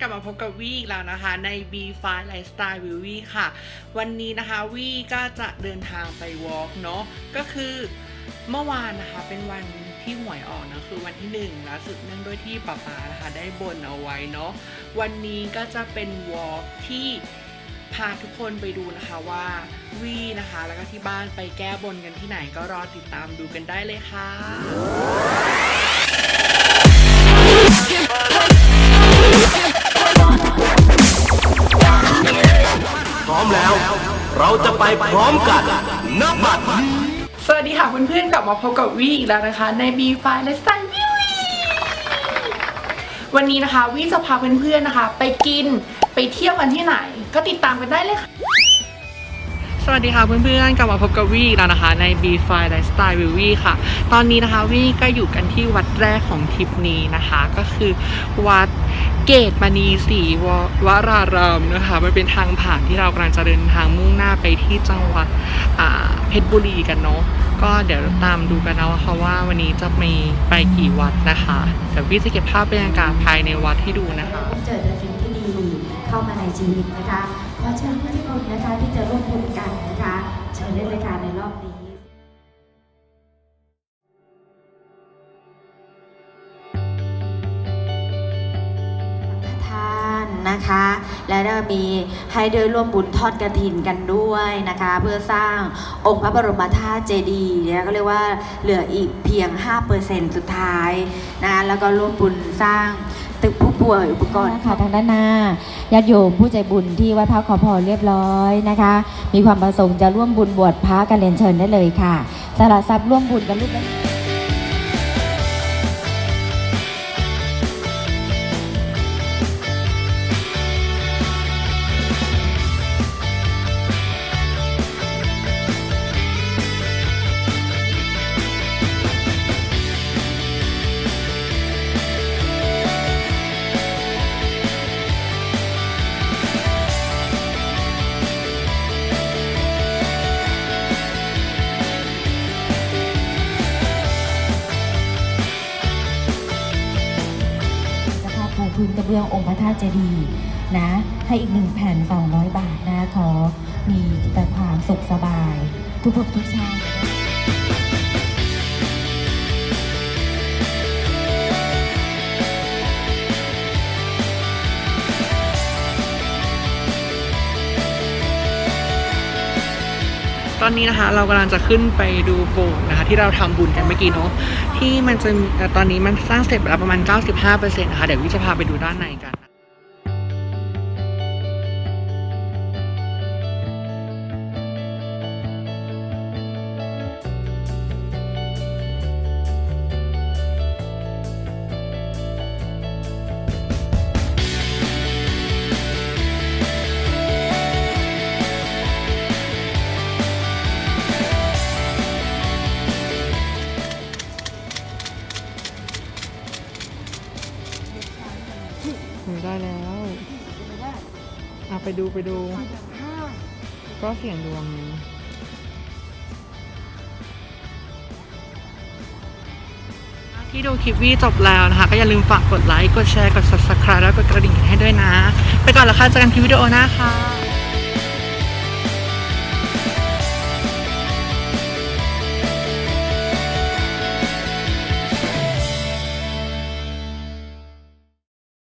กลับมาพบกับวีอีกแล้วนะคะใน B5 Lifestyle วิววีค่ะ วันนี้นะคะวีก็จะเดินทางไปวอล์กเนาะก็คือเมื่อวานนะคะเป็นวันที่หวยออกนะคือวันที่หนึ่งแล้วสืบเนื่องด้วยที่ป๊าป๊านะคะได้บนเอาไว้เนาะวันนี้ก็จะเป็นวอล์กที่พาทุกคนไปดูนะคะว่าวีนะคะ แล้วก็ที่บ้านไปแก้บนกันที่ไหนก็รอติดตามดูกันได้เลยค่ะ พร้อมกันณบัดนี้สวัสดีค่ะเพื่อนๆกลับมาพบกับวีอีกแล้วนะคะ ใน B5 และสไตล์วิววันนี้นะคะวีจะพาเพื่อนๆนะคะ ไปกินไปเที่ยวกันที่ไหน ก็ติดตามกันได้เลยค่ะ สวัสดีค่ะเพื่อนๆ กลับมาพบกับวีอีกแล้วนะคะใน B5 Lifestyle วิววีค่ะ ตอนนี้นะคะวีก็อยู่กันที่วัดแรกของทริปนี้นะคะ ก็คือวัดเกตมณีศรีววรารามนะคะมันเป็นทางผ่านที่เรากำลังจะเดินทางมุ่งหน้าไปที่จังหวัดเพชรบุรีกันเนาะก็เดี๋ยวตามดูกันนะว่าค่ะว่าวันนี้จะมีไปกี่วัดนะคะเดี๋ยวพี่จะเก็บภาพบรรยากาศภายในวัดให้ดูนะคะพบเจอแต่สิ่งที่ดีเข้ามาในชีวิตนะคะ ขอเชิญทุกคนนะคะที่จะร่วมบุญกันนะคะ เชิญได้เลยค่ะในรอบนี้ นะคะ และได้มีให้เดินร่วมบุญทอดกระถินกันด้วยนะคะ เพื่อสร้างองค์พระบรมธาตุเจดีย์นี่ยก็เรียกว่าเหลืออีกเพียง 5%สุดท้ายนะแล้วก็ร่วมบุญสร้างตึกผู้ป่วยอุปกรณ์ค่ะทางด้านหน้าญาติโยมผู้ใจบุญที่ไหว้พระขอพรเรียบร้อยนะคะ มีความประสงค์จะร่วมบุญบวชพระกันเรียนเชิญได้เลยค่ะสละทรัพย์ร่วมบุญกันลูก พื้นกระเบื้ององค์พระธาตุเจดีย์นะให้อีกหนึ่งแผ่น 200 บาทนะขอมีแต่ความสุขสบาย ทุกภพทุกชาติตอนนี้นะคะเรากำลังจะขึ้นไปดูโบสถ์นะคะที่เราทำบุญกันเมื่อกี้เนาะ ที่มันจะตอนนี้มันสร้างเสร็จแล้วประมาณ 95%นะคะเดี๋ยววิจะพาไปดูด้านในกัน ได้แล้วอะไปดูไปดู ก็เสียงดวงไงที่ดูคลิปวีจบแล้วนะคะ ก็อย่าลืมฝากกดไลค์ กดแชร์ กด subscribe แล้วกดกระดิ่งให้ด้วยนะ ไปก่อนแล้วค่ะเจอกันคลิปวิดีโอหน้าค่ะ